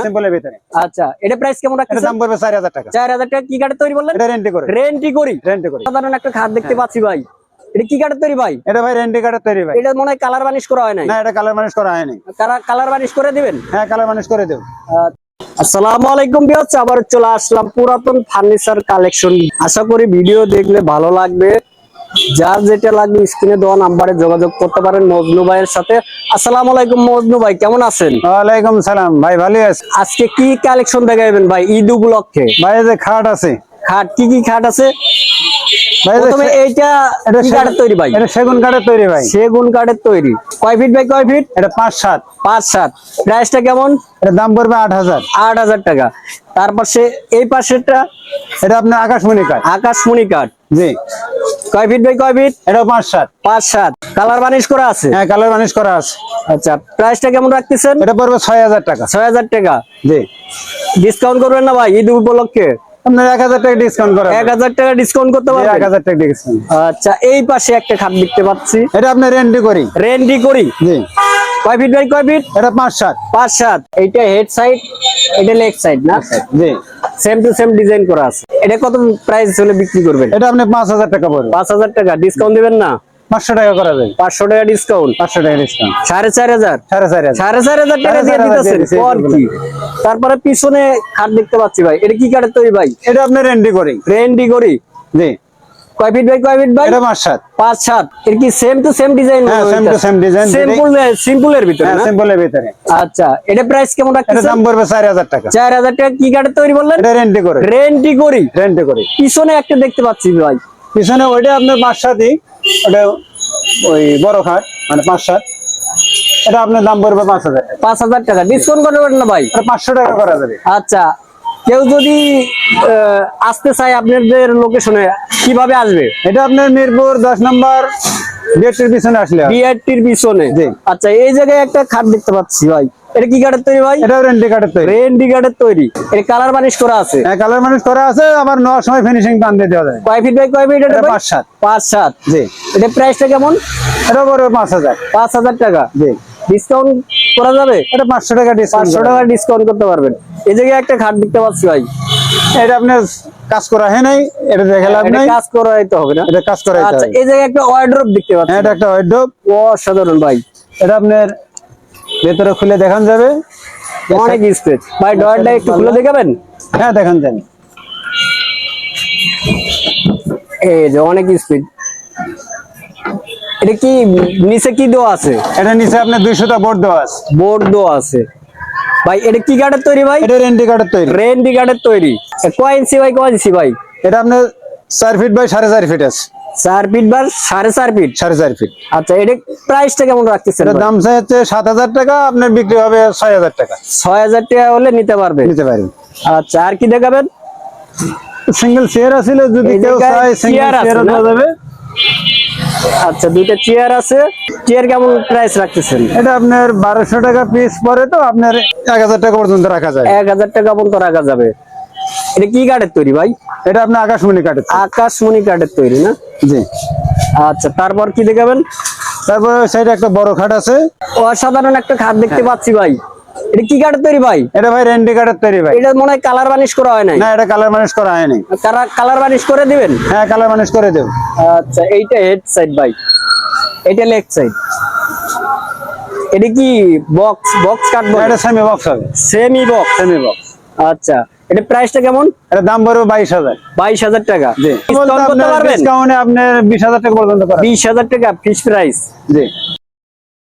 না? সিম্পলের ভিতরে। আচ্ছা এটা প্রাইস কেমন এটা দাম পড়বে চার হাজার টাকা। চার হাজার টাকা কি কাঠের তৈরি বললেন? এটা রেন্টি করে। রেন্টি করি। রেন্টি করে। সাধারণ একটা খাট দেখতে পাচ্ছি ভাই। এটা কি কাঠের তৈরি ভাই? এটা ভাই রেন্টি কাঠের তৈরি ভাই। এটা মনে হয় কালার বানিশ করা হয় না এটা কালার করা হয়নি। কালার বানিশ করে দিবেন? হ্যাঁ কালার মানুষ করে দেব। আসসালামু আলাইকুম আবার চলে আসলাম পুরাতন ফার্নিচার কালেকশন আশা করি ভিডিও দেখলে ভালো লাগবে। যার যেটা লাগবে স্ক্রিনে দেওয়া নাম্বারে যোগাযোগ করতে পারেন মজনু ভাইয়ের সাথে। আসসালামু আলাইকুম মজনু ভাই কেমন আছেন? ওয়ালাইকুম সালাম ভাই ভালো আছে। আজকে কি কালেকশন দেখাবেন ভাই ঈদ উপলক্ষে? ভাই যে খাট আছে। খাট কি কি খাট আছে? ভাই এইটা এটা কাঠের তৈরি ভাই? এটা সেগুন কাঠের তৈরি ভাই। সেগুন কাঠের তৈরি। কয় ফিট বাই কয় ফিট? এটা পাঁচ সাত। পাঁচ সাত। প্রাইসটা কেমন? এটা দাম পড়বে আট হাজার। আট হাজার টাকা। তারপর সে এই পাশেরটা? এটা আপনার আকাশমণি কাঠ। আকাশমণি কাঠ। জি। কয় ফিট বাই কয় ফিট এটাও পাঁচ সাত। পাঁচ সাত। কালার বানিশ করা আছে? হ্যাঁ কালার মানুষ করা আছে। আচ্ছা প্রাইসটা কেমন রাখতেছেন? এটা পড়বে ছয় হাজার টাকা। ছয় হাজার টাকা? জি। ডিসকাউন্ট করবেন না ভাই ঈদ উপলক্ষে? আপনার এক হাজার টাকা ডিসকাউন্ট করা এক হাজার টাকা ডিসকাউন্ট করতে এক হাজার টাকা ডিসকাউন্ট আচ্ছা এই পাশে একটা খাট দেখতে পাচ্ছি। এটা আপনি রেন্টি করি। রেন্ডি করি? জি। কয় ফিট বাই কয় ফিট এটা পাঁচ সাত। পাঁচ সাত। এইটা হেড সাইড এটা লেগ সাইড না? জি। সেম টু সেম ডিজাইন করা আছে। এটা কত প্রাইস হলে বিক্রি করবেন? এটা আপনি পাঁচ হাজার টাকা পড়বে। পাঁচ হাজার টাকা। ডিসকাউন্ট দিবেন না? পাঁচশো টাকা করা যায়। পাঁচশো টাকা ডিসকাউন্ট পাঁচশো টাকা ডিসকাউন্ট সাড়ে চার হাজার? সাড়ে চার হাজার। সাড়ে চার হাজার টাকা দিয়ে দিতেছেন? পর কি? তারপরে পিছনে খাট দেখতে পাচ্ছি ভাই। এটা কি কাঠের তৈরি ভাই? এটা আপনি রেন্ডি করি। রেন্ডি করি? জি। কয় ফিট বাই কয় ফিট ভাই? এটা পাঁচ সাত। পাঁচ সাত। এর কি সেম টু সেম ডিজাইন হ্যাঁ same to same design simple সিম্পলের ভিতরে হ্যাঁ না? সিম্পলের ভিতরে। আচ্ছা এটা প্রাইস কেমন এটা দাম পড়বে চার হাজার টাকা। চার হাজার টাকা কি কাঠের তৈরি বললেন? এটা রেন্টি করে। রেন্ডি করি। রেন্টি করি। পিছনে একটা দেখতে পাচ্ছি ভাই। পিছনে ওইটা আপনার পাঁচ সাতই। ওটা ওই বড় খাট মানে পাঁচ সাত। এটা আপনার দাম পড়বে পাঁচ হাজার টাকা। পাঁচ হাজার টাকা। ডিসকাউন্ট করতে পারেন না ভাই? পাঁচশো টাকা করা যাবে। আচ্ছা কেউ যদি আসতে চায় আপনাদের লোকেশনে কীভাবে আসবে? এটা আপনার মিরপুর দশ নম্বর গেটের পিছনে আসলে। বিআরটির পিছনে? আচ্ছা এই জায়গায় একটা খাট দেখতে পাচ্ছি ভাই। এটা কি কাঠের তৈরি ভাই? রেন্টি কাঠের তৈরি। রেন্ডি কাঠের তৈরি। এটা কালার করা আছে? হ্যাঁ কালার করা আছে আবার সময় ফিনিশিং টান দিয়ে দেওয়া যায়। কয় ফিট বাই কয় ফিট এটা এটা ভাই? পাঁচ সাত। পাঁচ সাত। জি। এটা প্রাইসটা কেমন? এটা পড়বে পাঁচ হাজার। পাঁচ হাজার টাকা। জি। ডিসকাউন্ট করা যাবে? এটা পাঁচশো টাকা পাঁচশো টাকা ডিসকাউন্ট করতে পারবেন। এই জায়গায় একটা খাট দেখতে পাচ্ছি ভাই। এটা আপনার কাজ করা হয় নাই এটা দেখে লাভ নাই। কাজ করাইতে হবে না। এটা কাজ করা আচ্ছা এই জায়গায় একটা ওয়ার্ড্রপ দেখতে পাচ্ছি। হ্যাঁ এটা একটা ওয়াইড্রোপ অসাধারণ ভাই। এটা আপনার ভেতরে খুলে দেখান যাবে। অনেক স্পেস ভাই ডয়ারটা একটু খুলে দেখাবেন? হ্যাঁ দেখান যাবে এই যে অনেক স্পিড এটা কি নিচে কি দেওয়া আছে? এটা নিচে আপনার দুইশোটা বোর্ড দেওয়া আছে। বোর্ড দেওয়া আছে। ভাই এটা কি কাঠের তৈরি ভাই? এটা রেন্টি কাঠের তৈরি। রেন্ডি কাঠের তৈরি। কয় ইঞ্চি ভাই কয় ইঞ্চি ভাই? এটা আপনার চার ফিট বাই সাড়ে চার ফিট আছে। চার ফিট বার সাড়ে চার ফিট সাড়ে চার ফিট আচ্ছা এটা প্রাইসটা কেমন রাখতেছেন দাম চাই হচ্ছে সাত হাজার টাকা আপনার বিক্রি হবে ছয় হাজার টাকা। ছয় হাজার টাকা হলে নিতে পারবে নিতে পারেন আচ্ছা আর কি দেখাবেন? সিঙ্গেল চেয়ার আছে যদি কেউ চায় সিঙ্গেল চেয়ার দেওয়া যাবে। আচ্ছা দুইটা চেয়ার আছে। চেয়ার কেমন প্রাইস রাখতেছেন? এটা আপনার বারোশো টাকা পিস পরে তো আপনার এক হাজার টাকা পর্যন্ত রাখা যায়। এক হাজার টাকা পর্যন্ত রাখা যাবে। এটা কি কাঠের তৈরি ভাই? এটা আপনার আকাশমণি কাঠের আকাশমণি কাঠের তৈরি না? জি। আচ্ছা তারপর কি দেখাবেন? তারপর সাইডে একটা বড় খাট আছে। অসাধারণ একটা খাট দেখতে পাচ্ছি ভাই। এটা কি কাঠের তৈরি ভাই? এটা ভাই কাঠের তৈরি ভাই। এটা মনে হয় কালার বানিশ করা হয় নাই? না এটা কালার মানুষ করা হয়নি। কালার বানিশ করে দিবেন? হ্যাঁ কালার মানুষ করে দেব। আচ্ছা এইটা হেড সাইড ভাই। এটা লেগ সাইড এটা কি বক্স বক্স কাট এটা সেমি বক্স হবে। সেমি বক্স সেমি বক্স আচ্ছা এটা প্রাইসটা কেমন? এটা দাম পড়বে বাইশ হাজার। বাইশ হাজার টাকা। জি। ডিসকাউন্ট বিশ হাজার টাকা পর্যন্ত করা বিশ হাজার টাকা ফিক্স প্রাইস জি।